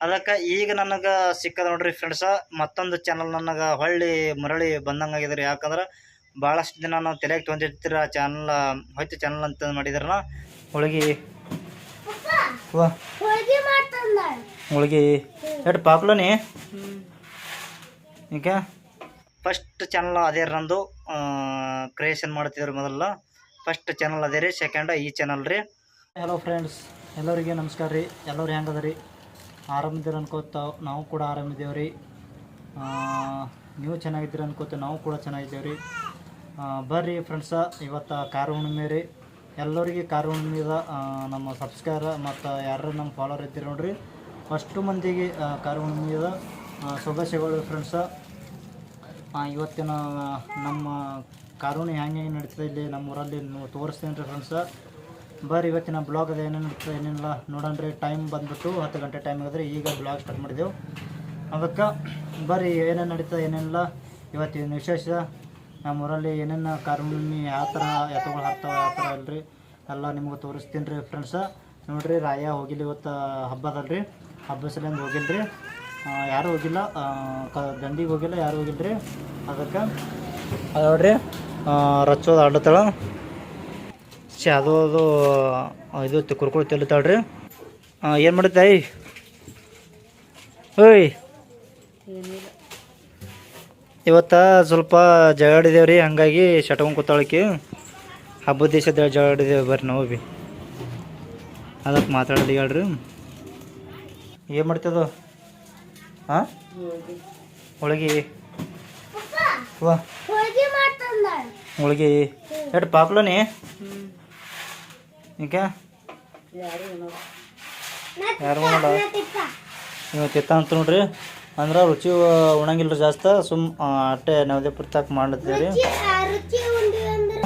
ಅದಕ್ಕೆ ಈಗ ನನಗೆ ಸಿಕ್ಕದ ನೋಡ್ರಿ ಫ್ರೆಂಡ್ಸ ಮತ್ತೊಂದು ಚಾನಲ್ ನನಗೆ ಹೊಳ್ಳಿ ಮರಳಿ ಬಂದಂಗಾಗಿದ್ರಿ ಯಾಕಂದ್ರೆ ಭಾಳಷ್ಟು ದಿನ ನಾವು ತಲೆಗೆ ತೊಂದಿರ್ತೀರ ಆ ಚಾನಲ್ ಹೊಯ್ತು ಚಾನಲ್ ಅಂತ ಮಾಡಿದ್ರನ ಹೋಳಿಗೆ ಹೋಳಿಗೆ ಎಷ್ಟು ಪಾಪ್ಲನಿ ಈಗ ಫಸ್ಟ್ ಚಾನಲ್ ಅದೇ ರೀ ನಂದು ಕ್ರಿಯೇಷನ್ ಮಾಡ್ತಿದ್ರು ಮೊದಲ. ಫಸ್ಟ್ ಚಾನಲ್ ಅದೇ ರೀ ಸೆಕೆಂಡ್ ಈ ಚಾನಲ್ ರೀ. ಹಲೋ ಫ್ರೆಂಡ್ಸ್ ಎಲ್ಲರಿಗೆ ನಮಸ್ಕಾರ ರೀ. ಎಲ್ಲರೂ ಹೆಂಗದ ರೀ ಆರಾಮಿದ್ದೀರ ಅನ್ಕೋತ, ನಾವು ಕೂಡ ಆರಾಮಿದ್ದೇವೆ ರೀ ನೀವು ಚೆನ್ನಾಗಿದ್ದೀರ ಅನ್ಕೋತ, ನಾವು ಕೂಡ ಚೆನ್ನಾಗಿದ್ದೇವೆ ರೀ ಬರ್ರಿ ಫ್ರೆಂಡ್ಸ ಇವತ್ತು ಕಾರ ಹುಣ್ಣಿಮೆ ರೀ. ಎಲ್ಲರಿಗೆ ಕಾರ ಹುಣ್ಣಿಮೆದ ನಮ್ಮ ಸಬ್ಸ್ಕ್ರೈಬರ್ ಮತ್ತು ಯಾರು ನಮ್ಮ ಫಾಲೋರ್ ಇದ್ದೀರಿ ನೋಡ್ರಿ. ಅಷ್ಟು ಮಂದಿಗೆ ಕಾರ್ ಹುಣ್ಣಿಮೆದ ಶುಭಾಶಯಗಳು ಫ್ರೆಂಡ್ಸ ಇವತ್ತಿನ, ನಮ್ಮ ಕಾರುಣಿ ಹೆಂಗೆ ಹೆಂಗೆ ನಡೀತದೆ ಇಲ್ಲಿ ನಮ್ಮ ಊರಲ್ಲಿ ತೋರಿಸ್ತೇನೆ ರೀ ಫ್ರೆಂಡ್ಸ ಬರ್ರಿ ಇವತ್ತಿನ ಬ್ಲಾಗ್ ಅದು ಏನೇನು ಏನೇನಿಲ್ಲ ನೋಡೋಣ ಟೈಮ್ ಬಂದ್ಬಿಟ್ಟು ಹತ್ತು ಗಂಟೆ ಟೈಮ್ ಆಗಿದ್ರೆ ಈಗ ಬ್ಲಾಗ್ ಸ್ಟಾರ್ಟ್ ಮಾಡಿದೆವು. ಅದಕ್ಕೆ ಬರ್ರಿ ಏನೇನು ನಡೀತದೆ ಏನೇನಿಲ್ಲ, ಇವತ್ತಿನ ವಿಶೇಷ. ನಮ್ಮ ಊರಲ್ಲಿ ಏನೇನು ಕಾರ್ಮಿ ಯಾವ ಥರ ಎತ್ತುಗಳು ಹಾಕ್ತಾವೆ, ಯಾವ ಥರ ಅಲ್ರಿ ಎಲ್ಲ ನಿಮ್ಗೆ ತೋರಿಸ್ತೀನಿ ರೀ ಫ್ರೆಂಡ್ಸ ನೋಡ್ರಿ, ರಾಯ ಹೋಗಿಲ್ಲ ಇವತ್ತು ಹಬ್ಬದಲ್ರಿ. ಹಬ್ಬ ಸಲಿಂದ ಹೋಗಿಲ್ರಿ. ಯಾರೂ ಹೋಗಿಲ್ಲ ಕ, ದಂಡಿಗೆ ಹೋಗಿಲ್ಲ, ಯಾರೂ ಹೋಗಿಲ್ಲ ರೀ ಅದಕ್ಕೆ, ಅದು ನೋಡ್ರಿ ರಚ್ಚೋದು ಆಡ್ಲತ್ತಾಳ ಛೆ ಅದು ಅದು ಇದು ಕುರ್ಕುರು ಹಾಂ ಏನು ಮಾಡುತ್ತಾಯಿ ಓಯ್ ಇವತ್ತ ಸ್ವಲ್ಪ ಜಗಾಡಿದೇವ್ ರೀ ಹಂಗಾಗಿ ಶಟ್ಕೊಂಡು ಕೂತಾಳಕಿ. ಹಬ್ಬದ ದೇಶದ ಜಗಾಡಿದೇವೆ ಬರ್ರಿ ನಾವು ಬಿ. ಅದಕ್ಕೆ ಮಾತಾಡಲಿ ಹೇಳ್ರಿ. ಏನು ಮಾಡ್ತದ ಹಾಂ ಹೋಳಿಗೆ. ವಾ. ಹೋಳಿಗೆ ಎಷ್ಟು ಪಾಪ್ಲನಿ? ಈಗ ಯಾರು ಉಣ್ಣ ನೀವು ತಿತ್ತ ಅಂತ ನೋಡ್ರಿ. ಅಂದ್ರೆ ರುಚಿ ಉಣಂಗಿಲ್ಲ ಜಾಸ್ತಿ ಜಾಸ್ತ. ಸುಮ್ ಅಟ್ಟೆ ನವದೇ ಪುರ್ತಾಕ್ ಮಾಡ್ತೀವಿ ರೀ ರುಚಿ ಉಂಡಿ ಅಂದ್ರೆ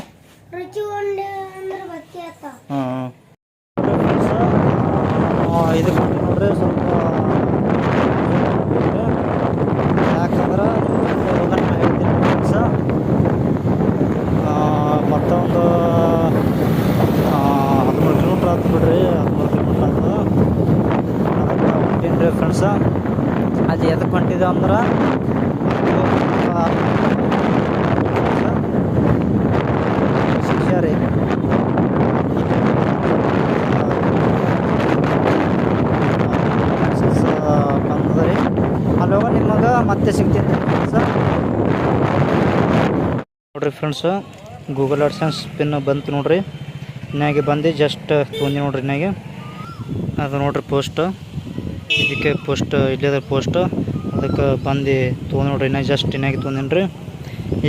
ರುಚಿ ಉಂಡಿ ಅಂದ್ರೆ ಬಚ್ಚಿ ಆತ. ಹ್ಞೂ ಇದು ನೋಡ್ರಿ ಸ್ವಲ್ಪ ಯಾಕಂದ್ರೆ ಉದಾಹರಣೆ ಹೇಳ್ತೀನಿ ಫ್ರೆಂಡ್ಸ ಮತ್ತೊಂದು ಹದಿಮೂರು ಕಿಲೋಮೀಟ್ರ್ ಆಯ್ತು ಬಿಡ್ರಿ ಹದಿಮೂರು ಕಿಲೋಮೀಟ್ರ್ ಆಯ್ತು ಅದಕ್ಕೆ ಹೊಂಟೀನಿ ರೀ ಫ್ರೆಂಡ್ಸ ಎದಕ್ಕೆ ಹೊಂಟಿದೆ ಅಂದ್ರೆ ಶಿಕ್ಷೆ ರೀ ಬಂದದ ರೀ ಅಲ್ಲಿ ನಿಮಗೆ ಮತ್ತೆ ಸಿಗ್ತೀನಿ ನೋಡ್ರಿ ಫ್ರೆಂಡ್ಸ್ ಗೂಗಲ್ ಅಡ್ಸೆನ್ಸ್ ಪಿನ್ ಬಂತು ನೋಡ್ರಿ. ಇನ್ನಾಗೆ ಬಂದು ಜಸ್ಟ್ ತೊಂದು ನೋಡ್ರಿ ಇನ್ನಾಗೆ ಅದು ನೋಡ್ರಿ ಪೋಸ್ಟ್ ಇದಕ್ಕೆ ಪೋಸ್ಟ್ ಇಲ್ಲದ ಪೋಸ್ಟ್ ಅದಕ್ಕೆ ಬಂದು ತೊಗೊಂಡು ನೋಡ್ರಿ, ಇನ್ನೂ ಜಸ್ಟ್ ಇನ್ನಾಗೆ ತೊಗೊಂಡಿನಿ ರೀ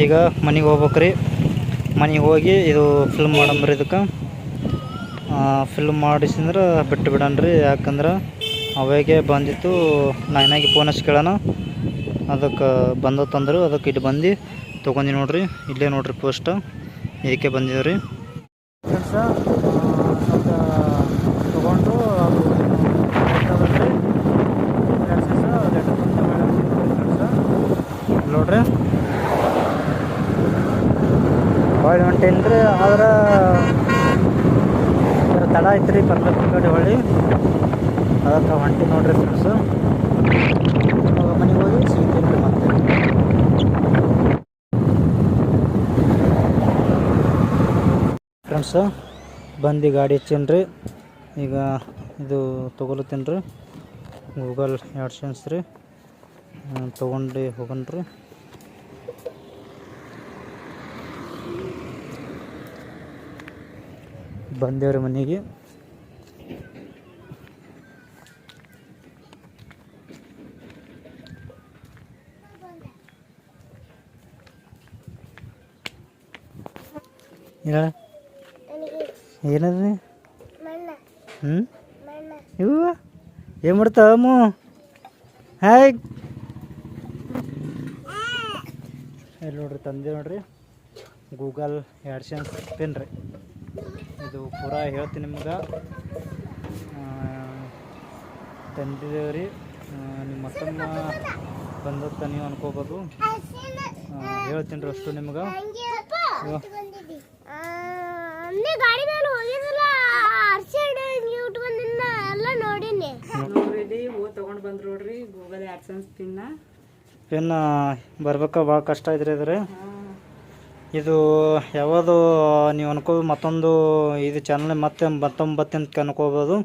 ಈಗ ಮನೆಗೆ ಹೋಗ್ಬೇಕ್ರಿ. ಮನೆಗೆ ಹೋಗಿ ಇದು ಫಿಲ್ಮ್ ಮಾಡಂಬ್ರಿ ಇದಕ್ಕೆ. ಫಿಲ್ಮ್ ಮಾಡಿಸಿದ್ರೆ ಬಿಟ್ಟು ಬಿಡನ್ರಿ, ಯಾಕಂದ್ರೆ ಅವಾಗೆ ಬಂದಿತ್ತು ನಾ ಏನಾಗಿ ಫೋನ್ ಹಚ್ಚಿ ಕೇಳೋಣ. ಅದಕ್ಕೆ ತಂದರು, ಅದಕ್ಕೆ ಇಲ್ಲಿ ಬಂದು ತೊಗೊಂಡಿ ನೋಡ್ರಿ. ಇಲ್ಲೇ ನೋಡ್ರಿ ಪೋಸ್ಟ್ ಇದಕ್ಕೆ ಬಂದಿದ್ದೀವಿ ರೀ ಸ್ವಲ್ಪ ತೊಗೊಂಡು ನೋಡ್ರಿ ಹೊಳ್ಳಿ ಹೊಂಟೇನಿ ರೀ ಆದ್ರೆ ತಡ ಐತೆ ರೀ ಬರ್ಬೇಕು ಕಡೆ ಹೊಳ್ಳಿ. ಅದಕ್ಕೆ ಹೊಂಟಿ ನೋಡ್ರಿ ಫ್ರೆಂಡ್ಸು ಮನೆಗೆ ಹೋಗಿ ಸಿಗ್ತೀನಿ ರೀ ಮತ್ತೆ ಫ್ರೆಂಡ್ಸು ಬಂದು ಗಾಡಿ ಹಚ್ಚೀನಿ ರೀ ಈಗ ಇದು ತೊಗೊಲತ್ತೀನಿ ರೀ. ಗೂಗಲ್ ಆಡ್ಸನ್ಸ್ ರೀ ತೊಗೊಂಡು ಹೋಗೋಣ ಬಂದೇವ್ರಿ ಮನೆಗೆ. ಮಣ್ಣ ಹ್ಞೂ ಇವು ಏನು ಮಾಡ್ತಾವಮ್ಮ ಹಾಯ್. ಇಲ್ಲಿ ನೋಡ್ರಿ, ತಂದೆ ನೋಡ್ರಿ. ಗೂಗಲ್ ಆ್ಯಡ್ಸೆನ್ಸ್ ಪಿನ್ ರೀ ಇದು ಪೂರಾ ಹೇಳ್ತೀನಿ ನಿಮ್ಗೆ. ತಂದಿದ್ದೇವೆ ರೀ ನಿಮ್ಮ ಮತ್ತೊಮ್ಮ ಬಂದತ್ತ ನೀವು ಅನ್ಕೋಬೋದು. ಹೇಳ್ತೀನಿ ರೀ ಅಷ್ಟು ನಿಮ್ಗೆ. ತಗೊಂಡ್ ಬಂದ್ರು ನೋಡ್ರಿ ಗೂಗಲ್ ಆಡ್ಸನ್ಸ್ ಪಿನ್ನ. ಪಿನ್ ಬರ್ಬೇಕಾ ಭಾಳ ಕಷ್ಟ ಇದ್ರಿ ಇದ್ರಿ ಇದು ಯಾವುದು ನೀವು ಅನ್ಕೋ ಮತ್ತೊಂದು ಇದು ಚಾನಲ್ ಮತ್ತೆ ಮತ್ತೊಂದು ಬತ್ತೀನಿ ಅಂತ ಅನ್ಕೋಬೋದು.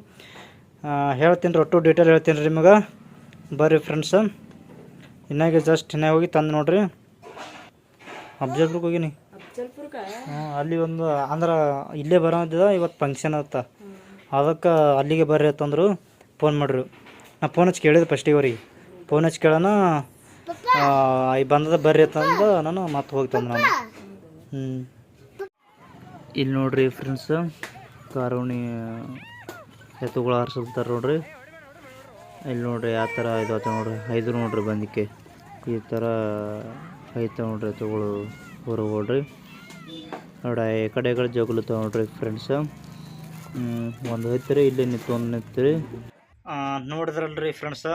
ಹೇಳ್ತೀನಿ ರೀ ಒಟ್ಟು ಡೀಟೇಲ್ ಹೇಳ್ತೀನಿ ರೀ ನಿಮಗೆ. ಬರ್ರಿ ಫ್ರೆಂಡ್ಸ್ ಇನ್ನಾಗೆ ಜಸ್ಟ್ ಇನ್ನೇ ಹೋಗಿ ತಂದು ನೋಡಿರಿ. ಅಬ್ಜರ್ವ್ಗೆ ಹೋಗಿನಿ. ಹಾಂ ಹ್ಞೂ ಅಲ್ಲಿ ಒಂದು ಅಂದ್ರೆ ಇಲ್ಲೇ ಬರೋದಿದೆ ಇವತ್ತು ಫಂಕ್ಷನ್ ಅತ್ತ. ಅದಕ್ಕೆ ಅಲ್ಲಿಗೆ ಬರ್ರಿ ಅಂತಂದ್ರು ಫೋನ್ ಮಾಡ್ರಿ. ನಾ ಫೋನ್ ಹಚ್ಚಿ ಕೇಳಿದೆ ಫಸ್ಟಿಗೆ ಅವ್ರಿಗೆ. ಫೋನ್ ಹಚ್ಚಿ ಕೇಳೋಣ. ಈ ಬಂದದ ಬರ್ರಿ ಅಂತಂದು ನಾನು ಮತ್ತೆ ಹೋಗ್ತಂದು ನಾನು ಇಲ್ಲಿ ನೋಡ್ರಿ ಫ್ರೆಂಡ್ಸ್ ಕಾರುಣಿ ಎತ್ತುಗಳು ಹಾರಿಸ್ತಾರೆ ನೋಡ್ರಿ. ಇಲ್ಲಿ ನೋಡ್ರಿ ಯಾವ ಥರ ಇದು ಆತ ನೋಡ್ರಿ, ಐದು ನೋಡ್ರಿ ಬಂದಿಕ್ಕೆ ಈ ಥರ ಐತೆ ನೋಡ್ರಿ ಎತ್ತುಗಳು ಹೊರಗೆ ನೋಡ್ರಿ ನೋಡ ಈ ಕಡೆಗಳು ಜಗುಲುತ್ತಾವ ನೋಡ್ರಿ ಫ್ರೆಂಡ್ಸ್ ಒಂದು ಹೋಯ್ತಿರಿ ಇಲ್ಲಿ ನಿಂತು ಒಂದು ನೋಡಿದ್ರಲ್ಲ ನೋಡಿದ್ರಲ್ರಿ ಫ್ರೆಂಡ್ಸ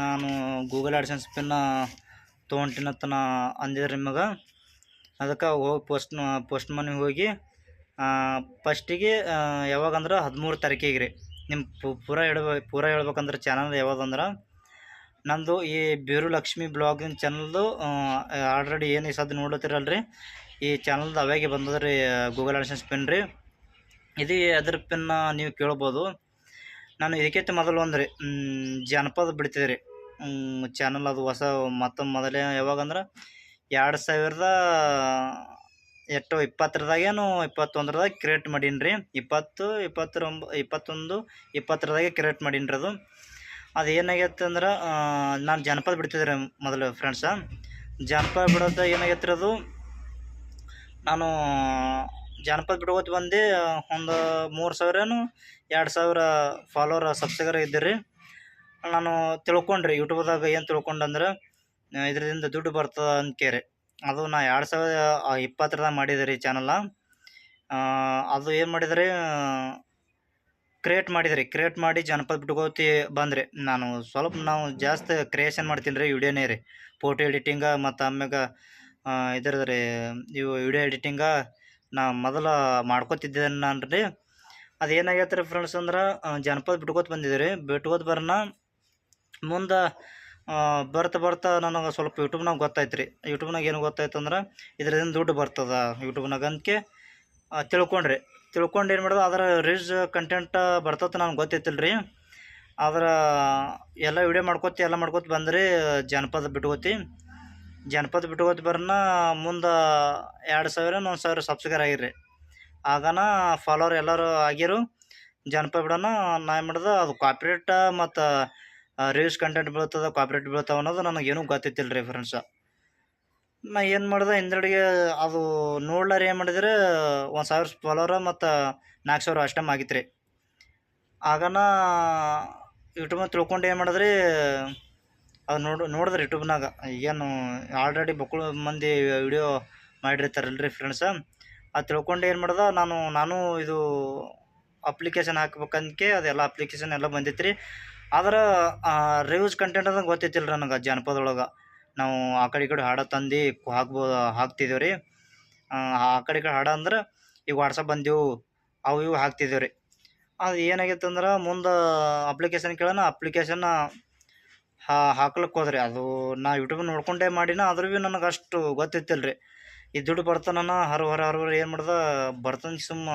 ನಾನು ಗೂಗಲ್ ಆಡ್ಸೆನ್ಸ್ ಪಿನ್ನ ತೊಗೊಂಟಿನತ್ತ ನಾ ಅಂದಿದ್ರಿ ನಿಮಗೆ. ಅದಕ್ಕೆ ಹೋಗಿ ಪೋಸ್ಟ್ ಪೋಸ್ಟ್ ಮನೆಗೆ ಹೋಗಿ ಫಸ್ಟಿಗೆ ಯಾವಾಗಂದ್ರೆ ಹದಿಮೂರು ತಾರೀಕಿಗೆ ರೀ. ನಿಮ್ಮ ಪೂರ ಹೇಳ್ಬೇಕು ಪೂರ ಹೇಳ್ಬೇಕಂದ್ರೆ ಚಾನಲ್ ಯಾವ್ದಂದ್ರೆ, ನಂದು ಈ ಬೀರು ಲಕ್ಷ್ಮಿ ಬ್ಲಾಗಿನ ಚಾನಲ್ದು ಆಲ್ರೆಡಿ ಏನು ಈ ಸದ್ದು ನೋಡ್ಲತ್ತಿರಲ್ರಿ. ಈ ಚಾನಲ್ದು ಅವಾಗೆ ಬಂದದ್ರಿ ಗೂಗಲ್ ಆಡ್ಸನ್ಸ್ ಪಿನ್ ರೀ. ಇದು ಅದ್ರ ಪಿನ್ ನೀವು ಕೇಳ್ಬೋದು. ನಾನು ಇದಕ್ಕಿಂತ ಮೊದಲು ಒಂದು ರೀ ಜಾನಪದ ಬಿಡ್ತಿದ್ದೆ ರೀ. ಚಾನಲ್ ಅದು ಹೊಸ ಮತ್ತೊಂದು ಮೊದಲೇ ಯಾವಾಗಂದ್ರೆ ಎರಡು ಸಾವಿರದ ಎಷ್ಟು ಇಪ್ಪತ್ತರದಾಗೇನು ಇಪ್ಪತ್ತೊಂದರದಾಗ ಕ್ರಿಯೇಟ್ ಮಾಡೀನಿ ರೀ ಇಪ್ಪತ್ತು ಇಪ್ಪತ್ತರೊಂಬ ಇಪ್ಪತ್ತೊಂದು, ಇಪ್ಪತ್ತರದಾಗೆ ಕ್ರಿಯೇಟ್ ಮಾಡೀನಿ ರೀ ಅದು ಅದು ಏನಾಗೈತೆ ಅಂದ್ರೆ ನಾನು ಜನಪದ ಬಿಡ್ತಿದ್ದೆ ಮೊದಲು ಫ್ರೆಂಡ್ಸ ಜನಪದ ಬಿಡೋದು ಏನಾಗೈತೆ ಅದು ನಾನು ಜಾನಪದ ಬಿಡ್ಕೋತ ಬಂದು ಒಂದು ಮೂರು ಸಾವಿರನು ಎರಡು ಸಾವಿರ ಫಾಲೋವರ್ ಸಬ್ಸ್ಕ್ರೈಬರ್ ಇದ್ದೀರಿ. ನಾನು ತಿಳ್ಕೊಂಡ್ರಿ ಯೂಟ್ಯೂಬ್ದಾಗ ಏನು ತಿಳ್ಕೊಂಡಂದ್ರೆ ಇದರಿಂದ ದುಡ್ಡು ಬರ್ತದೆ ಅಂದ್ಕೇರಿ ಅದು ನಾ ಎರಡು ಸಾವಿರದ ಇಪ್ಪತ್ತರದಾಗ ಮಾಡಿದೆ ರೀ ಚಾನಲ್ಲ ಅದು ಏನು ಮಾಡಿದ್ರಿ? ಕ್ರಿಯೇಟ್ ಮಾಡಿದ್ರಿ. ಕ್ರಿಯೇಟ್ ಮಾಡಿ ಜನಪದ ಬಿಟ್ಕೋತಿ ಬಂದ್ರಿ. ನಾನು ಸ್ವಲ್ಪ ನಾವು ಜಾಸ್ತಿ ಕ್ರಿಯೇಷನ್ ಮಾಡ್ತೀನಿ ರೀ ವಿಡಿಯೋನೇ ರೀ. ಫೋಟೋ ಎಡಿಟಿಂಗ ಮತ್ತು ಆಮ್ಯಾಗ ಇದ್ರದ ರೀ, ಇವು ವಿಡಿಯೋ ಎಡಿಟಿಂಗ ನಾ ಮೊದಲು ಮಾಡ್ಕೋತಿದ್ದೆ ನಾನು ರೀ ಅದು ಏನಾಗೈತೆ ರೀ ಫ್ರೆಂಡ್ಸ್ ಅಂದ್ರೆ ಜನಪದ ಬಿಟ್ಕೋತ ಬಂದಿದ್ದೆ ರೀ. ಬಿಟ್ಕೋತ ಬರೋಣ ಮುಂದೆ ಬರ್ತಾ ಬರ್ತಾ ನನಗೆ ಸ್ವಲ್ಪ ಯೂಟ್ಯೂಬ್ನಾಗ ಗೊತ್ತಾಯ್ತು ರೀ ಯೂಟ್ಯೂಬ್ನಾಗ ಏನು ಗೊತ್ತಾಯ್ತು ಅಂದ್ರೆ ಇದರಿಂದ ದುಡ್ಡು ಬರ್ತದೆ ಯೂಟ್ಯೂಬ್ನಾಗ ಅಂದ್ಕೆ ತಿಳ್ಕೊಂಡ್ರಿ. ತಿಳ್ಕೊಂಡು ಏನು ಮಾಡ್ದೆ, ಅದರ ರೀಲ್ಸ್ ಕಂಟೆಂಟ್ ಬರ್ತದೆ ನನಗೆ ಗೊತ್ತಿತ್ತಿಲ್ಲ ರೀ ಅದರ ಎಲ್ಲ ವಿಡಿಯೋ ಮಾಡ್ಕೊತಿ, ಎಲ್ಲ ಮಾಡ್ಕೊತಿ ಬಂದ್ರಿ ಜನಪದ ಬಿಟ್ಕೋತಿ ಜನಪದ ಬಿಟ್ಕೋತ ಬರೋಣ ಮುಂದೆ ಎರಡು ಸಾವಿರ ಒಂದು ಸಾವಿರ ಸಬ್ಸ್ಕ್ರೈಬರ್ ಆಗಿರ್ರಿ. ಆಗನ ಫಾಲೋವರ್ ಎಲ್ಲರೂ ಆಗಿರು. ಜನಪದ ಬಿಡೋಣ ನಾ ಏನು ಮಾಡ್ದೆ, ಅದು ಕಾಪ್ರೇಟ ಮತ್ತು ರೀಲ್ಸ್ ಕಂಟೆಂಟ್ ಬೀಳ್ತದೆ ಕಾಪ್ರೇಟ್ ಬೀಳ್ತಾವ ಅನ್ನೋದು ನನಗೇನು ಗೊತ್ತಿತ್ತಿಲ್ಲ ರೀ ಫ್ರೆಂಡ್ಸ ನಾ ಏನು ಮಾಡ್ದೆ ಹಿಂದಡಿಗೆ ಅದು ನೋಡ್ಲಾರ ಏನು ಮಾಡಿದ್ರೆ, ಒಂದು ಸಾವಿರ ಫಾಲೋವರ ಮತ್ತು ನಾಲ್ಕು ಸಾವಿರ ಅಷ್ಟಮ್ ಆಗಿತ್ತು ರೀ ಆಗನ ಯೂಟ್ಯೂಬ್ನಾಗ ತಿಳ್ಕೊಂಡು ಏನು ಮಾಡಿದ್ರಿ, ಅದು ನೋಡು ನೋಡಿದ್ರೆ ಯೂಟ್ಯೂಬ್ನಾಗ ಏನು ಆಲ್ರೆಡಿ ಬಕ್ಕಳು ಮಂದಿ ವಿಡಿಯೋ ಮಾಡಿರ್ತಾರಲ್ರಿ ಫ್ರೆಂಡ್ಸ ಅದು ತಿಳ್ಕೊಂಡು ಏನು ಮಾಡ್ದೆ, ನಾನು ನಾನು ಇದು ಅಪ್ಲಿಕೇಶನ್ ಹಾಕ್ಬೇಕಂದ್ಕೆ ಅದೆಲ್ಲ ಅಪ್ಲಿಕೇಶನ್ ಎಲ್ಲ ಬಂದಿತ್ತು ರೀ ಆದ್ರೆ ರಿವ್ಯೂಸ್ ಕಂಟೆಂಟ್ ಅದಂಗೆ ಗೊತ್ತಿತ್ತಿಲ್ಲ ನನಗೆ ಜಾನಪದ ಒಳಗೆ ನಾವು ಆ ಕಡೆ ಈ ಕಡೆ ಹಾಡ ತಂದು ಹಾಕ್ಬೋದು ಹಾಕ್ತಿದ್ದೇವೆ ರೀ ಆ ಕಡೆ ಈ ಕಡೆ ಹಾಡ ಅಂದ್ರೆ ಈಗ ವಾಟ್ಸಪ್ ಬಂದೆವು, ಅವು ಇವು ಹಾಕ್ತಿದ್ದೇವೆ ರೀ ಅದು ಏನಾಗೈತೆ ಅಂದ್ರೆ ಮುಂದೆ ಅಪ್ಲಿಕೇಶನ್ ಕೇಳೋಣ ಅಪ್ಲಿಕೇಶನ್ ಹಾಕ್ಲಿಕ್ಕೆ ಹೋದ್ರಿ. ಅದು ನಾ ಯೂಟ್ಯೂಬ್ ನೋಡ್ಕೊಂಡೇ ಮಾಡಿನ ಆದ್ರೂ ಭೀ ನನಗೆ ಅಷ್ಟು ಗೊತ್ತಿತ್ತಿಲ್ಲ ರೀ ಈ ದುಡ್ಡು ಬರ್ತಾನ ಹರ ಹೊರ ಹರ ಏನು ಮಾಡ್ದೆ ಬರ್ತಾನ ಸುಮ್ಮ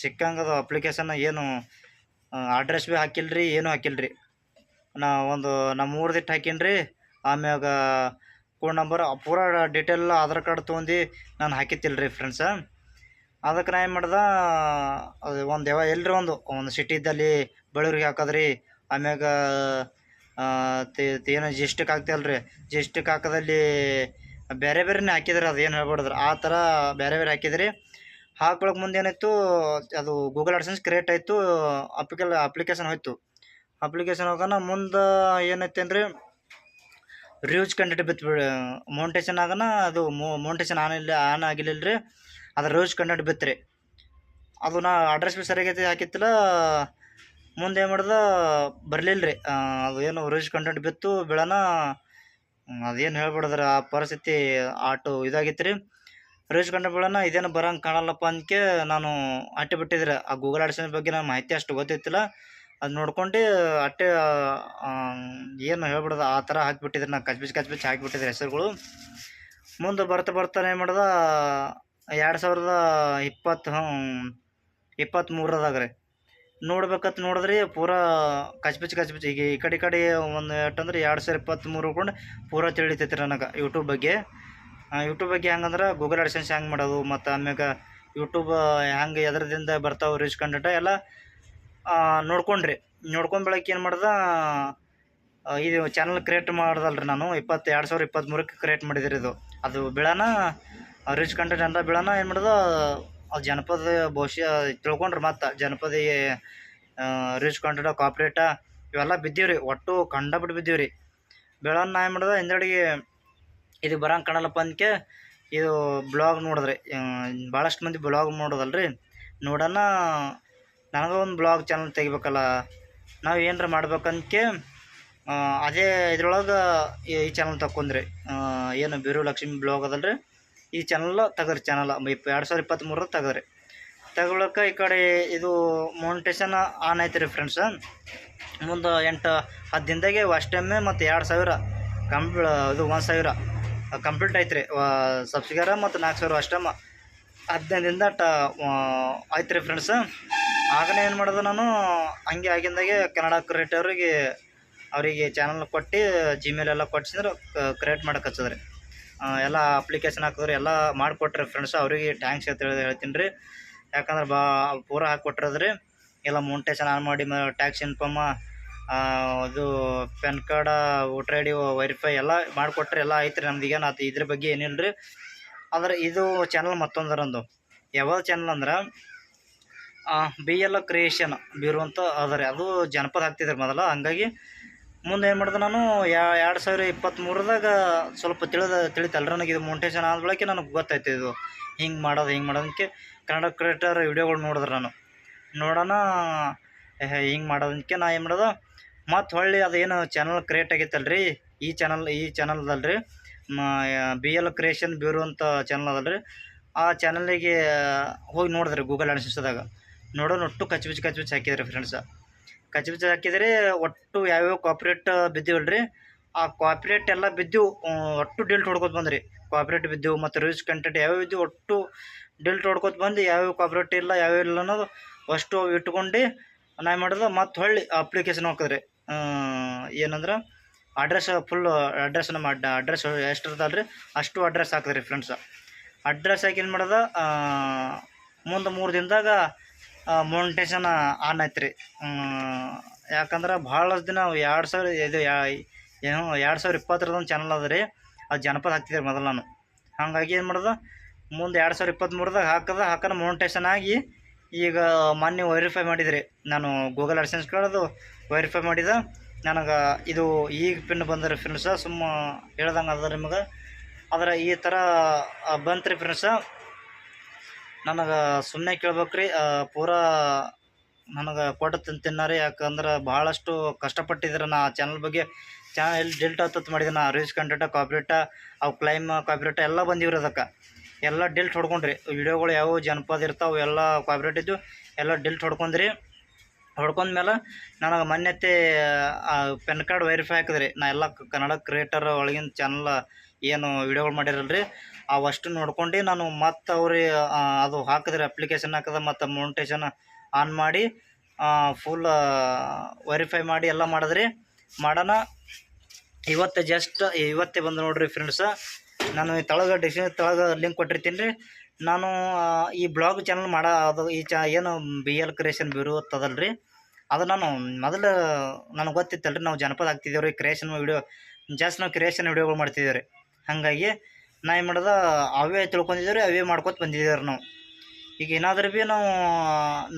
ಸಿಕ್ಕಂಗದ ಅಪ್ಲಿಕೇಶನ್ ಏನು ಅಡ್ರೆಸ್ ಭೀ ಹಾಕಿಲ್ಲ ರೀ ಏನೂ ಹಾಕಿಲ್ಲ ರೀ ನಾ ಒಂದು ನಮ್ಮ ಊರ್ದಿಟ್ಟು ಹಾಕೀನಿ ರೀ ಆಮ್ಯಾಗ ಫೋನ್ ನಂಬರ್ ಪೂರ ಡೀಟೇಲ್ ಆಧಾರ್ ಕಾರ್ಡ್ ತೊಗೊಂಡು ನಾನು ಹಾಕಿತ್ತಿಲ್ರಿ ಫ್ರೆಂಡ್ಸ ಅದಕ್ಕೆ ನಾ ಏನು ಮಾಡ್ದೆ ಅದು ಒಂದು ಯಾವ ಎಲ್ಲರಿ ಒಂದು ಒಂದು ಸಿಟಿ ಇದ್ದಲ್ಲಿ ಬೆಳೂರಿಗೆ ಹಾಕದ್ರಿ, ಆಮ್ಯಾಗ ಏನೋ ಜಿ ಎಸ್ ಜಿಸ್ಟಿಕ್ ಹಾಕೋದಲ್ಲಿ ಬೇರೆ ಬೇರೆನೇ ಹಾಕಿದ್ರಿ ಅದು ಏನು ಹೇಳ್ಬಾರ್ದ್ರಿ. ಆ ಥರ ಬೇರೆ ಬೇರೆ ಹಾಕಿದ್ರಿ. ಹಾಕೊಳಕ್ಕೆ ಮುಂದೆ ಏನಾಯಿತು, ಅದು ಗೂಗಲ್ ಅಡ್ಸೆನ್ಸ್ ಕ್ರಿಯೇಟ್ ಆಯಿತು ಅಪ್ಲಿಕಲ್ ಅಪ್ಲಿಕೇಶನ್ ಹೋಯ್ತು. ಅಪ್ಲಿಕೇಶನ್ ಹೋಗೋಣ, ಮುಂದೆ ಏನೈತೆ ಅಂದರೆ ರಿವ್ಯೂಸ್ ಕಂಟೆಂಟ್ ಬಿತ್ತು ಬಿಡಿ ಮೌಂಟೇಶನ್ ಆಗೋಣ, ಅದು ಮೌಂಟೇಶನ್ ಆನ್ ಇಲ್ಲ, ಆನ್ ಆಗಿಲ್ಲ ರೀ ಅದ್ರ ರಿವ್ಯೂಸ್ ಕಂಟೆಂಟ್ ಬಿತ್ತು ಅದು ನಾ ಅಡ್ರೆಸ್ ಭೀ ಸರಿಯಾಗೈತಿ ಹಾಕಿತ್ತಿಲ್ಲ, ಮುಂದೆ ಏನು ಮಾಡ್ದೆ ಬರಲಿಲ್ಲ ರೀ ಅದು ಏನು ರಿವ್ಯೂಸ್ ಕಂಟೆಂಟ್ ಬಿತ್ತು, ಬೀಳೋಣ ಅದೇನು ಹೇಳ್ಬಿಡಿದ್ರೆ ಆ ಪರಿಸ್ಥಿತಿ ಆಟೋ ಇದಾಗಿತ್ತು ರೀ ರಿವ್ಯೂಸ್ ಕಂಡು ಬೀಳೋಣ ಇದೇನು ಬರೋಂಗೆ ಕಾಣಲ್ಲಪ್ಪ ಅಂದ್ಕೆ ನಾನು ಅಟ್ಟೆ ಬಿಟ್ಟಿದ್ರೆ. ಆ ಗೂಗಲ್ ಆಡ್ಸನ್ ಬಗ್ಗೆ ನಾನು ಮಾಹಿತಿ ಅಷ್ಟು ಗೊತ್ತಿತ್ತಿಲ್ಲ. ಅದು ನೋಡ್ಕೊಂಡು ಅಟ್ಟೆ ಏನು ಹೇಳ್ಬಿಡ್ದು, ಆ ಥರ ಹಾಕಿಬಿಟ್ಟಿದ್ರು. ನಾನು ಕಚ್ಬಿಚ್ ಕಚ್ಬಿಚ್ ಹಾಕಿಬಿಟ್ಟಿದ್ರೆ ಹೆಸರುಗಳು. ಮುಂದೆ ಬರ್ತಾ ಬರ್ತಾನೆ ಏನು ಮಾಡ್ದೆ, ಎರಡು ಸಾವಿರದ ಇಪ್ಪತ್ತು ಹ್ಞೂ ಇಪ್ಪತ್ತ್ಮೂರದಾಗ ರೀ ನೋಡ್ಬೇಕತ್ ನೋಡಿದ್ರಿ, ಪೂರಾ ಕಚ್ಬಿಚ್ ಕಚ್ಬಿಚ್ ಈಗ ಈ ಕಡೆ ಈ ಕಡೆ ಒಂದು ಎಟ್ಟಂದ್ರೆ ಎರಡು ಸಾವಿರ ಇಪ್ಪತ್ತ್ಮೂರು ಕೊಂಡು ಪೂರಾ ತಿಳಿತೈತಿ ನನಗೆ ಯೂಟ್ಯೂಬ್ ಬಗ್ಗೆ. ಯೂಟ್ಯೂಬ್ ಬಗ್ಗೆ ಹೆಂಗಂದ್ರೆ ಗೂಗಲ್ ಅಡ್ಸೆನ್ಸ್ ಹೆಂಗೆ ಮಾಡೋದು, ಮತ್ತು ಆಮ್ಯಾಗ ಯೂಟ್ಯೂಬ್ ಹೆಂಗೆ ಎದ್ರದಿಂದ ಬರ್ತಾವೆ ರೀಚ್ ಕಂಟೆಂಟ ಎಲ್ಲ ನೋಡ್ಕೊಂಡ್ರಿ. ನೋಡ್ಕೊಂಡ್ ಬೆಳಕ್ಕೆ ಏನು ಮಾಡ್ದೆ ಇದು ಚಾನಲ್ ಕ್ರಿಯೇಟ್ ಮಾಡ್ದಲ್ರಿ ನಾನು. ಇಪ್ಪತ್ತು, ಎರಡು ಸಾವಿರ ಇಪ್ಪತ್ತ್ಮೂರಕ್ಕೆ ಕ್ರಿಯೇಟ್ ಮಾಡಿದ್ರಿ ಇದು. ಅದು ಬೆಳನ ರಿಚ್ ಕಂಟೆಂಟ್ ಅಂತ ಬೆಳನ ಏನು ಮಾಡ್ದೆ ಅದು ಜನಪದ ಬಹುಶಃ ತಿಳ್ಕೊಂಡ್ರಿ ಮತ್ತು. ಜನಪದ ರಿಚ್ ಕಂಟೆಂಟ ಕಾಪ್ರೇಟ ಇವೆಲ್ಲ ಬಿದ್ದೀವ್ರಿ, ಒಟ್ಟು ಕಂಡಬಿಟ್ಟು ಬಿದ್ದೀವ್ರಿ. ಬೆಳನ್ನ ಏನು ಮಾಡ್ದೆ ಹಿಂದಡಿಗೆ ಇದು ಬರಂಗೆ ಕಾಣಲ್ಲಪ್ಪ ಅಂದ್ಕೆ ಇದು ಬ್ಲಾಗ್ ನೋಡಿದ್ರಿ. ಭಾಳಷ್ಟು ಮಂದಿ ಬ್ಲಾಗ್ ನೋಡೋದಲ್ರಿ. ನೋಡೋಣ, ನನಗೂ ಒಂದು ಬ್ಲಾಗ್ ಚಾನಲ್ ತೆಗಿಬೇಕಲ್ಲ. ನಾವು ಏನಾರ ಮಾಡ್ಬೇಕಂದ್ಕೆ ಅದೇ ಇದ್ರೊಳಗೆ ಈ ಚಾನಲ್ ತಕೊಂಡ್ರಿ ಏನು ಬೀರು ಲಕ್ಷ್ಮಿ ಬ್ಲಾಗ್ ಅದಲ್ರಿ. ಈ ಚಾನಲ್ ತೆಗದ್ರಿ ಚಾನಲ್ ಎರಡು ಸಾವಿರ ಇಪ್ಪತ್ತ್ಮೂರ ತೆಗದ್ರಿ. ತಗೊಳಕ ಈ ಕಡೆ ಇದು ಮೌಂಟೇಶನ್ ಆನ್ ಆಯ್ತು ರೀ ಫ್ರೆಂಡ್ಸ್ ಮುಂದೆ ಎಂಟು ಹತ್ತು ದಿನದಾಗೆ ಅಷ್ಟು ಮತ್ತು ಎರಡು ಸಾವಿರ. ಕಂಪ್ ಇದು ಒಂದು ಸಾವಿರ. ಕಂಪ್ಲೀಟ್ ಆಯ್ತು ರೀ ಸಬ್ಸಿಗಾರ ಮತ್ತು ನಾಲ್ಕು ಸಾವಿರ ಅಷ್ಟಮ್ಮ. ಹದಿನೈದಿಂದ ಟ ಆಯ್ತು ರೀ ಫ್ರೆಂಡ್ಸ್ ಆಗಲೇ ಏನು ಮಾಡೋದು ನಾನು, ಹಂಗೆ ಆಗಿಂದಾಗೆ ಕನ್ನಡ ಕ್ರಿಯೇಟವ್ರಿಗೆ ಅವರಿಗೆ ಚಾನಲ್ ಕೊಟ್ಟು ಜಿಮೇಲ್ ಎಲ್ಲ ಕೊಟ್ಟಿಸಿದ್ರು ಕ್ರಿಯೇಟ್ ಮಾಡಕ್ಕೆ ಹಚ್ಚದ್ರಿ. ಎಲ್ಲ ಅಪ್ಲಿಕೇಶನ್ ಹಾಕಿದ್ರೆ ಎಲ್ಲ ಮಾಡಿಕೊಟ್ರಿ ಫ್ರೆಂಡ್ಸ್ ಅವರಿಗೆ ಟ್ಯಾಂಕ್ಸ್ ಅಂತ ಹೇಳಿ ಹೇಳ್ತೀನಿ ರೀ ಯಾಕಂದ್ರೆ ಬಾ, ಪೂರ ಹಾಕ್ಕೊಟ್ರದ್ರಿ ಎಲ್ಲ ಮೌಂಟೇಶನ್ ಆನ್ ಮಾಡಿ ಟ್ಯಾಕ್ಸ್ ಇನ್ಫಾರ್ಮ ಅದು PAN card, voter I D, verify ಎಲ್ಲ ಮಾಡಿಕೊಟ್ರೆ ಎಲ್ಲ ಐತ್ರಿ ನಮ್ದು. ಈಗ ಅದು ಇದ್ರ ಬಗ್ಗೆ ಏನಿಲ್ಲ ರೀ ಆದ್ರೆ ಇದು ಚಾನಲ್ ಮತ್ತೊಂದರಂದು. ಯಾವ ಚಾನಲ್ ಅಂದ್ರೆ ಬಿ ಎಲ್ ಕ್ರಿಯೇಷನ್ ಬೀರು ಅಂತ ಅದ ರೀ ಅದು ಜನಪದ ಹಾಕ್ತಿದ್ರು ಮೊದಲ. ಹಂಗಾಗಿ ಮುಂದೆ ಏನು ಮಾಡಿದೆ ನಾನು ಎರಡು ಸಾವಿರ ಇಪ್ಪತ್ತ್ಮೂರದಾಗ ಸ್ವಲ್ಪ ತಿಳಿದ ತಿಳಿತಲ್ರಿ ನನಗೆ ಇದು ಮೌಂಟೇಶನ್ ಆದ ನನಗೆ ಗೊತ್ತಾಯ್ತು ಇದು. ಹಿಂಗೆ ಮಾಡೋದು, ಹಿಂಗೆ ಮಾಡೋದಕ್ಕೆ ಕನ್ನಡ ಕ್ರಿಯೇಟರ್ ವಿಡಿಯೋಗಳು ನೋಡಿದ್ರೆ ನಾನು. ನೋಡೋಣ ಹಿಂಗೆ ಮಾಡೋದಕ್ಕೆ ನಾ ಏನು ಮಾಡೋದು ಮತ್ತು ಹೊಳ್ಳಿ ಅದೇನು ಚಾನಲ್ ಕ್ರಿಯೇಟ್ ಆಗೈತಲ್ರಿ? ಈ ಚಾನಲ್ ಈ ಚಾನಲ್ದಲ್ರಿ ಬಿ ಎಲ್ ಕ್ರಿಯೇಷನ್ ಬ್ಯೂರೋ ಅಂತ ಚಾನಲ್ ಅದಲ್ರಿ. ಆ ಚಾನಲಿಗೆ ಹೋಗಿ ನೋಡಿದ್ರಿ ಗೂಗಲ್ ಅನ್ಸಿಸ್ದಾಗ ನೋಡೋಣ ಒಟ್ಟು ಕಚ್ಬಿಚ್ ಕಚ್ಬಿಚ್ ಹಾಕಿದ್ರಿ ಫ್ರೆಂಡ್ಸ ಕಚ್ಬಿಚ್ ಹಾಕಿದ್ರೆ ಒಟ್ಟು ಯಾವ್ಯಾವ ಕಾಪ್ರೇಟ್ ರೀ ಆ ಕಾಪ್ರೇಟ್ ಎಲ್ಲ ಬಿದ್ದು ಒಟ್ಟು ಡಿಲ್ಟ್ ಹೊಡ್ಕೊತ ಬಂದ್ರಿ. ಕಾಪ್ರೇಟ್ ಬಿದ್ದೆವು ಮತ್ತು ರಿಚ್ ಕಂಟೆಂಟ್ ಯಾವ್ಯಾವ ಇದ್ದು ಒಟ್ಟು ಡಿಲ್ಟ್ ಹೊಡ್ಕೊತ ಬಂದು ಯಾವ್ಯಾವ ಕಾಪ್ರೇಟ್ ಇಲ್ಲ, ಯಾವ್ಯಾವ ಇಲ್ಲ ಅನ್ನೋದು ಅಷ್ಟು ಇಟ್ಕೊಂಡು ನಾ ಏನು ಮಾಡಿದೆ ಮತ್ತು ಹೊಳ್ಳಿ ಅಪ್ಲಿಕೇಶನ್ ಹಾಕಿದ್ರಿ. ಏನಂದ್ರೆ ಅಡ್ರೆಸ್ ಫುಲ್ ಅಡ್ರೆಸ್ ನಮ್ಮ ಅಡ್ರೆಸ್ ಎಷ್ಟು ರೀ ಅಷ್ಟು ಅಡ್ರೆಸ್ ಹಾಕಿದ್ರಿ ಫ್ರೆಂಡ್ಸ ಅಡ್ರೆಸ್ ಹಾಕಿ ಏನು ಮಾಡಿದೆ? ಮುಂದೆ ಮೂರು ದಿನದಾಗ ಮೌಂಟೇಶನ್ ಆನ್ ಆಯ್ತು ರೀ ಯಾಕಂದ್ರೆ ಭಾಳಷ್ಟು ದಿನ ಎರಡು ಸಾವಿರ, ಇದು ಏನು, ಎರಡು ಸಾವಿರ ಇಪ್ಪತ್ತರದೊಂದು ಚಾನಲ್ ಅದ ರೀ. ಅದು ಜನಪದ ಹಾಕ್ತಿದ್ದೆ ಮೊದಲು ನಾನು. ಹಾಗಾಗಿ ಏನು ಮಾಡ್ದೆ? ಮುಂದೆ ಎರಡು ಸಾವಿರ ಇಪ್ಪತ್ತ್ಮೂರದಾಗ ಹಾಕದ ಹಾಕೋಣ ಮೌಂಟೇಶನ್ ಆಗಿ ಈಗ ಮೊನ್ನೆ ವೆರಿಫೈ ಮಾಡಿದ್ರಿ, ನಾನು ಗೂಗಲ್ ಅಡ್ಸೆನ್ಸ್ ಕೇಳೋದು ವೆರಿಫೈ ಮಾಡಿದ, ನನಗೆ ಇದು ಈಗ ಪಿನ್ ಬಂದ್ರಿ ಫ್ರೆಂಡ್ಸ ಸುಮ್ಮ ಹೇಳ್ದಂಗೆ ಅದ ನಿಮಗೆ. ಆದ್ರೆ ಈ ಥರ ಬಂತ್ರಿ ಫ್ರೆಂಡ್ಸ ನನಗೆ ಸುಮ್ಮನೆ ಕೇಳ್ಬೇಕ್ರಿ ಪೂರಾ ನನಗೆ ಕೊಟ್ಟು ತಿನ್ ತಿನ್ನಾರಿ, ಯಾಕಂದ್ರೆ ಭಾಳಷ್ಟು ಕಷ್ಟಪಟ್ಟಿದ್ರೆ ನಾ ಚಾನಲ್ ಬಗ್ಗೆ. ಚಾನಲ್ ಡಿಲ್ಟ್ ಹತ್ತತ್ತು ಮಾಡಿದೆ ನಾ ರೀಚ್ ಕಂಟೆಂಟ ಕಾಪ್ರೇಟ ಅವು ಕ್ಲೈಮ್ ಕಾಪ್ರೇಟ ಎಲ್ಲ ಬಂದಿವ್ರಿ ಅದಕ್ಕೆ. ಎಲ್ಲ ಡಿಲ್ಟ್ ಹೊಡ್ಕೊಂಡ್ರಿ. ವಿಡಿಯೋಗಳು ಯಾವ ಜನಪದ ಇರ್ತಾವೆ ಎಲ್ಲ ಕಾಪ್ರೇಟ್ ಇದ್ದು ಎಲ್ಲ ಡಿಲ್ಟ್ ಹೊಡ್ಕೊಂಡ್ರಿ. ಹೊಡ್ಕೊಂಡ್ಮೇಲೆ ನನಗೆ ಮೊನ್ನೆತ್ತೆ ಪೆನ್ ಕಾರ್ಡ್ ವೆರಿಫೈ ಹಾಕಿದ್ರಿ. ನಾ ಎಲ್ಲ ಕನ್ನಡ ಕ್ರಿಯೇಟರ್ ಒಳಗಿನ ಚಾನಲ್ ಏನು ವಿಡಿಯೋಗಳು ಮಾಡಿರಲ್ರಿ. ಅವಷ್ಟು ನೋಡ್ಕೊಂಡು ನಾನು ಮತ್ತೆ ಅವ್ರಿಗೆ ಅದು ಹಾಕಿದ್ರಿ ಅಪ್ಲಿಕೇಶನ್ ಹಾಕಿದ ಮತ್ತು ಮೌಂಟೇಶನ್ ಆನ್ ಮಾಡಿ ಫುಲ್ ವೆರಿಫೈ ಮಾಡಿ ಎಲ್ಲ ಮಾಡಿದ್ರಿ. ಮಾಡೋಣ. ಇವತ್ತು ಜಸ್ಟ್ ಇವತ್ತೇ ಬಂದು ನೋಡ್ರಿ ಫ್ರೆಂಡ್ಸ ನಾನು ತಳಗ ಡಿಸಿ ತಳಗ ಲಿಂಕ್ ಕೊಟ್ಟಿರ್ತೀನಿ ರೀ. ನಾನು ಈ ಬ್ಲಾಗ್ ಚಾನಲ್ ಮಾಡೋ ಅದು, ಈ ಚ, ಏನು ಬಿ ಎಲ್ ಕ್ರಿಯೇಷನ್ ಬ್ಯೂರೋ ರೀ. ಅದು ನಾನು ಮೊದಲು, ನನಗೆ ರೀ, ನಾವು ಜನಪದ ಆಗ್ತಿದ್ದೇವೆ ರೀ ಕ್ರಿಯೇಷನ್ ವಿಡಿಯೋ ಜಾಸ್ತಿ ನಾವು ಕ್ರಿಯೇಷನ್ ವೀಡಿಯೋಗಳು ಮಾಡ್ತಿದ್ದೇವೆ ರೀ. ಹಾಗಾಗಿ ನಾ ಏನು ಮಾಡೋದು, ಅವೇ ತಿಳ್ಕೊಂಡಿದ್ದೇವೆ ರೀ, ಅವೇ ಮಾಡ್ಕೊತ ಬಂದಿದ್ದೇವೆ ರೀ ನಾವು. ಈಗ ಏನಾದರೂ ಭೀ ನಾವು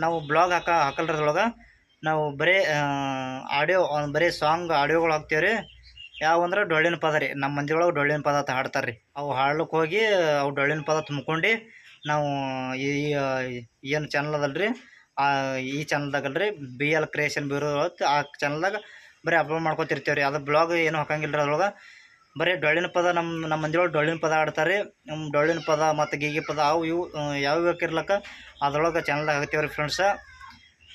ನಾವು ಬ್ಲಾಗ್ ಹಾಕ ಹಾಕಲ್ರದೊಳಗೆ ನಾವು ಬರೀ ಆಡಿಯೋ ಬರೀ ಸಾಂಗ್ ಆಡಿಯೋಗಳು ಹಾಕ್ತೇವೆ ರೀ. ಯಾವಂದ್ರೆ ಡೊಳ್ಳಿನ ಪದ ರೀ. ನಮ್ಮ ಮಂದಿ ಒಳಗೆ ಡೊಳ್ಳಿನ ಪದ ಹಾಡ್ತಾರೆ ರೀ. ಅವು ಹಾಡ್ಲಿಕ್ಕೆ ಹೋಗಿ ಅವು ಡೊಳ್ಳಿನ ಪದ ತುಂಬ್ಕೊಂಡು ನಾವು ಈ ಏನು ಚಾನಲ್ ಅದಲ್ರಿ? ಆ, ಈ ಚಾನಲ್ದಾಗ ಅಲ್ರಿ ಬಿ ಎಲ್ ಕ್ರಿಯೇಷನ್ ಬ್ಯೂರೋ ಆ ಚಾನಲ್ದಾಗ ಬರೀ ಅಪ್ಲೋಡ್ ಮಾಡ್ಕೊತಿರ್ತೀವಿ ರೀ. ಅದು ಬ್ಲಾಗ್ ಏನು ಹಾಕಂಗಿಲ್ಲ ರೀ ಅದ್ರೊಳಗೆ. ಬರೀ ಡೊಳ್ಳಿನ ಪದ ನಮ್ಮ ನಮ್ಮ ಮಂದಿ ಒಳಗೆ ಡೊಳ್ಳಿನ ಪದ ಆಡ್ತಾರೆ ನಮ್ಮ ಡೊಳ್ಳಿನ ಪದ ಮತ್ತು ಗೀಗಿ ಪದ ಅವು ಇವು, ಯಾವ ಇರ್ಲಕ್ಕ ಅದ್ರೊಳಗೆ ಚಾನಲ್ದಾಗ ಹಾಕ್ತೀವಿ ರೀ ಫ್ರೆಂಡ್ಸ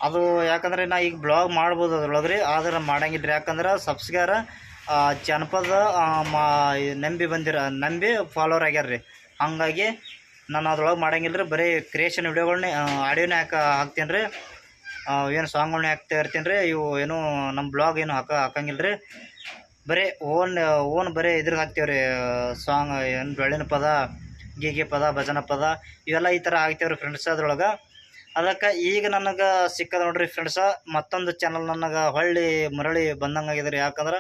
ಅದು ಯಾಕಂದ್ರೆ ನಾ ಈಗ ಬ್ಲಾಗ್ ಮಾಡ್ಬೋದು ಅದ್ರೊಳಗೆ ರೀ ಆದ್ರೆ ಮಾಡಂಗಿಲ್ಲ ರೀ ಯಾಕಂದ್ರೆ ಸಬ್ಸ್ಕ್ರೈಬರ್ ಜನಪದ ನಂಬಿ ಬಂದಿರ, ನಂಬಿ ಫಾಲೋವರ್ ಆಗ್ಯಾರ ರೀ ಹಾಗಾಗಿ ನಾನು ಅದ್ರೊಳಗೆ ಮಾಡಂಗಿಲ್ಲ ರೀ ಬರೀ ಕ್ರಿಯೇಷನ್ ವೀಡಿಯೋಗಳನ್ನೇ ಆಡಿಯೋನೇ ಹಾಕ ಹಾಕ್ತೀನಿ ರೀ ಏನು ಸಾಂಗ್ಗಳನ್ನೇ ಹಾಕ್ತಾ ಇರ್ತೀನಿ ರೀ ಇವು ಏನು ನಮ್ಮ ಬ್ಲಾಗ್ ಏನು ಹಾಕ ಹಾಕಂಗಿಲ್ಲ ರೀ ಬರೀ ಓನ್ ಓನ್ ಬರೀ ಇದ್ರಿಗೆ ಹಾಕ್ತೀವಿ ರೀ ಸಾಂಗ್ ಏನು ಬೆಳ್ಳಿನ ಪದ, ಗೀಗೆ ಪದ, ಭಜನ ಪದ, ಇವೆಲ್ಲ ಈ ಥರ ಹಾಕ್ತೀವಿ ರೀ ಫ್ರೆಂಡ್ಸ್ ಅದ್ರೊಳಗೆ. ಅದಕ್ಕೆ ಈಗ ನನಗೆ ಸಿಕ್ಕದ ನೋಡ್ರಿ ಫ್ರೆಂಡ್ಸ ಮತ್ತೊಂದು ಚಾನಲ್ ನನಗೆ ಹೊಳ್ಳಿ, ಮರಳಿ ಬಂದಂಗೆ ಆಗಿದೆ ರೀ ಯಾಕಂದ್ರೆ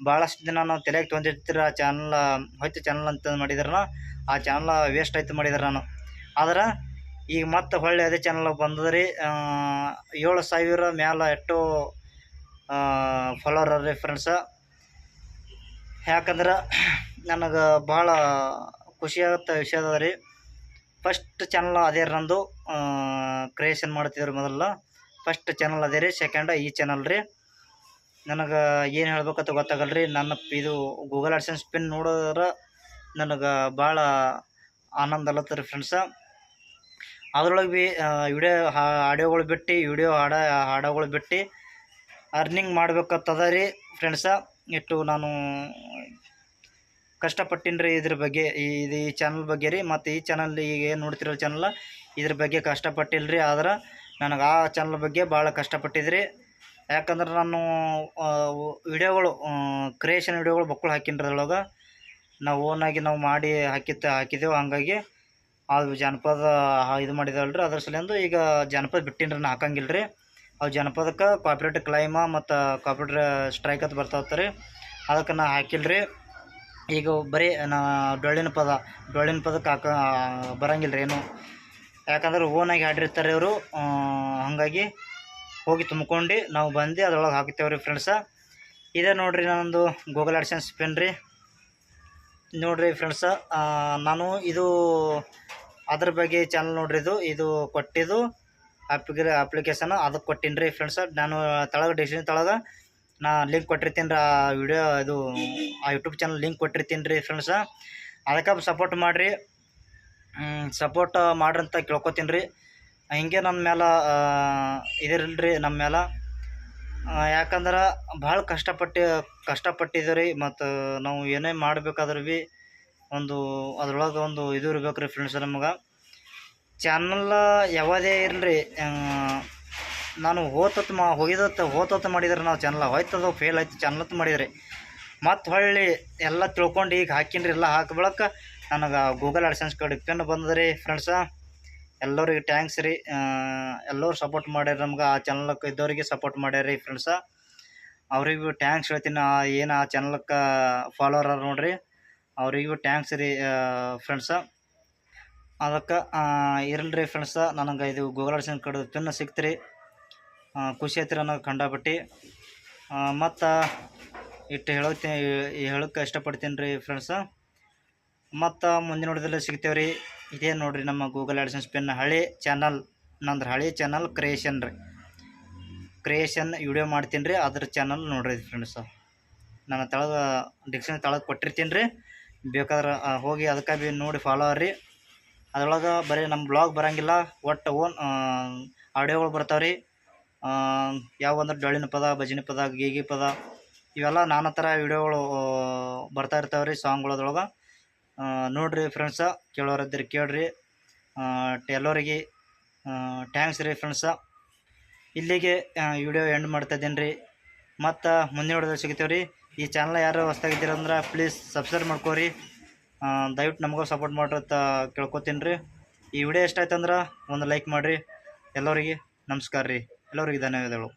ಭಾಳಷ್ಟು ದಿನ ನಾವು ತಲೆಗೆ ತೊಂದಿರ್ತಿರ ಆ ಚಾನಲ್ ಹೊಯ್ತು ಚಾನಲ್ ಅಂತ ಮಾಡಿದ್ರನ ಆ ಚಾನಲ್ ವೇಸ್ಟ್ ಆಯ್ತು ಮಾಡಿದ್ರೆ ನಾನು ಆದ್ರೆ, ಈಗ ಮತ್ತೆ ಹೊಳ್ಳಿ ಅದೇ ಚಾನಲ್ ಬಂದದ ರೀ ಏಳು ಸಾವಿರ ಮ್ಯಾಲೆ ಎಷ್ಟು ಫಾಲೋವರ್ ರೀ ಫ್ರೆಂಡ್ಸ ಯಾಕಂದ್ರೆ, ನನಗೆ ಭಾಳ ಖುಷಿಯಾಗತ್ತ ವಿಷಯ ಅದ ರೀ. ಫಸ್ಟ್ ಚಾನಲ್ ಅದೇ ನಂದು ಕ್ರಿಯೇಷನ್ ಮಾಡ್ತಿದ್ರು ಮೊದಲ. ಫಸ್ಟ್ ಚಾನಲ್ ಅದೇ ರೀ ಸೆಕೆಂಡ್ ಈ ಚಾನಲ್ ರೀ. ನನಗೆ ಏನು ಹೇಳ್ಬೇಕಂತ ಗೊತ್ತಾಗಲ್ಲ ರೀ ನನ್ನ ಇದು ಗೂಗಲ್ ಅಡ್ಸೆನ್ಸ್ ಪಿನ್ ನೋಡಿದ್ರೆ ನನಗೆ ಭಾಳ ಆನಂದ ಅಲ್ಲತ್ತ ರೀ ಫ್ರೆಂಡ್ಸ ಅದ್ರೊಳಗೆ ಭೀ ವಿಡಿಯೋ ಆಡಿಯೋಗಳು ಬಿಟ್ಟು ವಿಡಿಯೋ ಹಾಡ, ಹಾಡೋಗಳು ಬಿಟ್ಟು ಅರ್ನಿಂಗ್ ಮಾಡ್ಬೇಕಂತದ ರೀ ಫ್ರೆಂಡ್ಸ ಇಟ್ಟು ನಾನು ಕಷ್ಟಪಟ್ಟಿನಿ ರೀ ಇದ್ರ ಬಗ್ಗೆ ಇದು ಈ ಚಾನಲ್ ಬಗ್ಗೆ ರೀ. ಮತ್ತು ಈ ಚಾನಲ್ ಈಗ ಏನು ನೋಡ್ತಿರೋ ಚಾನಲ್ ಇದ್ರ ಬಗ್ಗೆ ಕಷ್ಟಪಟ್ಟಿಲ್ಲ ರೀ ಆದ್ರೆ ನನಗೆ ಆ ಚಾನಲ್ ಬಗ್ಗೆ ಭಾಳ ಕಷ್ಟಪಟ್ಟಿದ್ರಿ. ಯಾಕಂದ್ರೆ ನಾನು ವಿಡಿಯೋಗಳು ಕ್ರಿಯೇಷನ್ ವಿಡಿಯೋಗಳು ಬಕ್ಕುಳು ಹಾಕಿನಿ ರೀ ಅದ್ರೊಳಗೆ. ನಾವು ಓನಾಗಿ ನಾವು ಮಾಡಿ ಹಾಕಿತ್ತ, ಹಾಕಿದೆವು. ಹಂಗಾಗಿ ಅದು ಜಾನಪದ ಇದು ಮಾಡಿದಲ್ರಿ. ಅದ್ರ ಸಲಿಂದು ಈಗ ಜಾನಪದ ಬಿಟ್ಟಿನ್ರಿ ನಾ ಹಾಕಂಗಿಲ್ಲ ರೀ ಅವು ಜಾನಪದಕ್ಕೆ ಕಾಪ್ರೇಟ್ ಕ್ಲೈಮ ಮತ್ತು ಕಾಪ್ರೇಟ್ ಸ್ಟ್ರೈಕ್ ಅಂತ ಬರ್ತಾವತ್ತ ರೀ ಅದಕ್ಕೆ ನಾ ಹಾಕಿಲ್ಲ ರೀ ಈಗ ಬರೀ ನಾ ಡೊಳ್ಳಿನ ಪದ, ಡೊಳ್ಳಿನ ಪದಕ್ಕೆ ಹಾಕ ಬರಂಗಿಲ್ಲ ರೀ ಏನು. ಯಾಕಂದ್ರೆ ಓನಾಗಿ ಹಾಡಿರ್ತಾರೆ ಇವರು. ಹಾಗಾಗಿ ಹೋಗಿ ತುಂಬ್ಕೊಂಡು ನಾವು ಬಂದು ಅದ್ರೊಳಗೆ ಹಾಕ್ತೇವೆ ರೀ ಫ್ರೆಂಡ್ಸ. ಇದೇ ನೋಡಿರಿ ನನ್ನೊಂದು ಗೂಗಲ್ ಆಡ್ಸೆನ್ಸ್ ಪೆನ್ ರೀ. ನೋಡಿರಿ ಫ್ರೆಂಡ್ಸ ನಾನು ಇದು ಅದ್ರ ಬಗ್ಗೆ ಚಾನಲ್ ನೋಡ್ರಿ ಇದು. ಇದು ಕೊಟ್ಟಿದ್ದು ಅಪ್ಲಿಕೆ ಅಪ್ಲಿಕೇಶನ್ ಅದಕ್ಕೆ ಕೊಟ್ಟೀನಿ ರೀ ಫ್ರೆಂಡ್ಸ. ನಾನು ತಳಗ ಡಿಸ್ಕ್ರಿಪ್ಷನ್ ತಳಗ ನಾ ಲಿಂಕ್ ಕೊಟ್ಟಿರ್ತೀನಿ ರೀ ಆ ವಿಡಿಯೋ ಇದು, ಆ ಯೂಟ್ಯೂಬ್ ಚಾನಲ್ ಲಿಂಕ್ ಕೊಟ್ಟಿರ್ತೀನಿ ರೀ ಫ್ರೆಂಡ್ಸ. ಅದಕ್ಕೆ ಸಪೋರ್ಟ್ ಮಾಡಿರಿ. ಸಪೋರ್ಟ್ ಮಾಡ್ರಿ ಅಂತ ಕೇಳ್ಕೊತೀನಿ ರೀ. ಹಿಂಗೆ ನನ್ನ ಮೇಲೆ ಇದಿರಲ್ರಿ ನಮ್ಮ ಮೇಲೆ ಯಾಕಂದ್ರೆ ಭಾಳ ಕಷ್ಟಪಟ್ಟು ಕಷ್ಟಪಟ್ಟಿದ್ದೆ ರೀ ಮತ್ತು ನಾವು ಏನೇ ಮಾಡ್ಬೇಕಾದ್ರೆ ಭೀ ಒಂದು ಅದ್ರೊಳಗೆ ಒಂದು ಇದು ಇರ್ಬೇಕು ರೀ ಫ್ರೆಂಡ್ಸ್ ನಮಗೆ. ಚಾನಲ್ ಯಾವುದೇ ಇರಲಿ ನಾನು ಹೋತತ್ ಮಾ ಹೋಗಿದತ್ತು ಹೋತತ್ ಮಾಡಿದ್ರೆ ನಾವು ಚಾನಲ್ ಹೋಯ್ತದ ಫೇಲ್ ಆಯ್ತು ಚಾನಲ್ ಅಂತ ಮಾಡಿದ್ರಿ. ಮತ್ತು ಹೊಳ್ಳಿ ಎಲ್ಲ ತಿಳ್ಕೊಂಡು ಈಗ ಹಾಕಿನ್ರಿ, ಎಲ್ಲ ಹಾಕಿ ನನಗೆ ಗೂಗಲ್ ಅಡ್ಸೆನ್ಸ್ ಕಡೆ ಪೆನ್ ಬಂದದ್ರಿ ಫ್ರೆಂಡ್ಸ ಎಲ್ಲರಿಗೆ ಟ್ಯಾಂಕ್ಸ್ ರೀ. ಎಲ್ಲರೂ ಸಪೋರ್ಟ್ ಮಾಡ್ಯಾರ ನಮ್ಗೆ. ಆ ಚಾನಲ್ಗೆ ಇದ್ದವರಿಗೆ ಸಪೋರ್ಟ್ ಮಾಡ್ಯಾರ ರೀ ಫ್ರೆಂಡ್ಸ ಅವ್ರಿಗೂ ಟ್ಯಾಂಕ್ಸ್ ಹೇಳ್ತೀನಿ. ಏನು ಆ ಚಾನಲ್ಗೆ ಫಾಲೋವರ್ ನೋಡ್ರಿ. ಅವರಿಗೂ ಟ್ಯಾಂಕ್ಸ್ ರೀ ಫ್ರೆಂಡ್ಸ ಅದಕ್ಕೆ ಇರಲಿ ರೀ ಫ್ರೆಂಡ್ಸ ನನಗೆ ಇದು ಗೂಗಲ್ ಅಡ್ಸೆನ್ಸ್ ಕಡೆ ಪಿನ್ ಸಿಕ್ತು ರೀ ಖುಷಿ ಐತ್ರಿ ನನಗೆ ಕಂಡಾಪಟ್ಟಿ ಮತ್ತು ಇಟ್ಟು ಹೇಳೋಕೆ ಹೇಳೋಕ್ಕೆ ಇಷ್ಟಪಡ್ತೀನಿ ರೀ ಫ್ರೆಂಡ್ಸ ಮತ್ತು ಮುಂದಿನ ನೋಡಿದಲ್ಲಿ ಸಿಗ್ತೇವೆ ರೀ ಇದೇ ನೋಡ್ರಿ ನಮ್ಮ ಗೂಗಲ್ ಆಡ್ಸೆನ್ಸ್ ಸ್ಪಿನ್ ಹಳೆ ಚಾನಲ್ ನಂದ್ರೆ ಹಳೆ ಚಾನಲ್ ಕ್ರಿಯೇಷನ್ ರೀ. ಕ್ರಿಯೇಷನ್ ವಿಡಿಯೋ ಮಾಡ್ತೀನಿ ರೀ, ಅದ್ರ ಚಾನಲ್ ನೋಡ್ರಿ ಫ್ರೆಂಡ್ಸ್ ನಾನು ತಳಗ ಡಿಕ್ಷನ್ ತಳಗೆ ಕೊಟ್ಟಿರ್ತೀನಿ ರೀ. ಬೇಕಾದ್ರೆ ಹೋಗಿ ಅದಕ್ಕೆ ಭೀ ನೋಡಿ ಫಾಲೋ ರೀ. ಅದ್ರೊಳಗೆ ಬರೀ ನಮ್ಮ ಬ್ಲಾಗ್ ಬರೋಂಗಿಲ್ಲ, ಒಟ್ಟು ಓನ್ ಆಡಿಯೋಗಳು ಬರ್ತಾವೆ ರೀ. ಯಾವಂದ್ರೆ ಡೊಳ್ಳಿನ ಪದ, ಭಜನೆ ಪದ ಗೀಗಿ ಪದ, ಇವೆಲ್ಲ ನಾನಾ ಥರ ವಿಡಿಯೋಗಳು ಬರ್ತಾ ಇರ್ತಾವೆ ರೀ ಸಾಂಗ್ಗಳದ್ರೊಳಗೆ ನೋಡಿರಿ ಫ್ರೆಂಡ್ಸ ಕೇಳೋರಿದ್ದರೆ ಕೇಳ್ರಿ. ಎಲ್ಲರಿಗೆ ಟ್ಯಾಂಕ್ಸ್ ರೀ ಫ್ರೆಂಡ್ಸ ಇಲ್ಲಿಗೆ ವಿಡಿಯೋ ಎಂಡ್ ಮಾಡ್ತಾ ಇದ್ದೀನಿ ರೀ ಮತ್ತು ಮುಂದಿನ ವಿಡಿಯೋದಲ್ಲಿ ಸಿಗ್ತೇವೆ ರೀ ಈ ಚಾನಲ್ ಯಾರು ಹೊಸ್ದಾಗಿದ್ದೀರ ಅಂದ್ರೆ ಪ್ಲೀಸ್ ಸಬ್ಸ್ಕ್ರೈಬ್ ಮಾಡ್ಕೋರಿ. ದಯವಿಟ್ಟು ನಮಗೂ ಸಪೋರ್ಟ್ ಮಾಡ್ರಿ ಅಂತ ಕೇಳ್ಕೊತೀನಿ ರೀ ಈ ವಿಡಿಯೋ ಎಷ್ಟಾಯ್ತಂದ್ರೆ ಒಂದು ಲೈಕ್ ಮಾಡಿರಿ. ಎಲ್ಲರಿಗೆ ನಮಸ್ಕಾರ ರೀ. ಎಲ್ಲರಿಗೆ ಧನ್ಯವಾದಗಳು.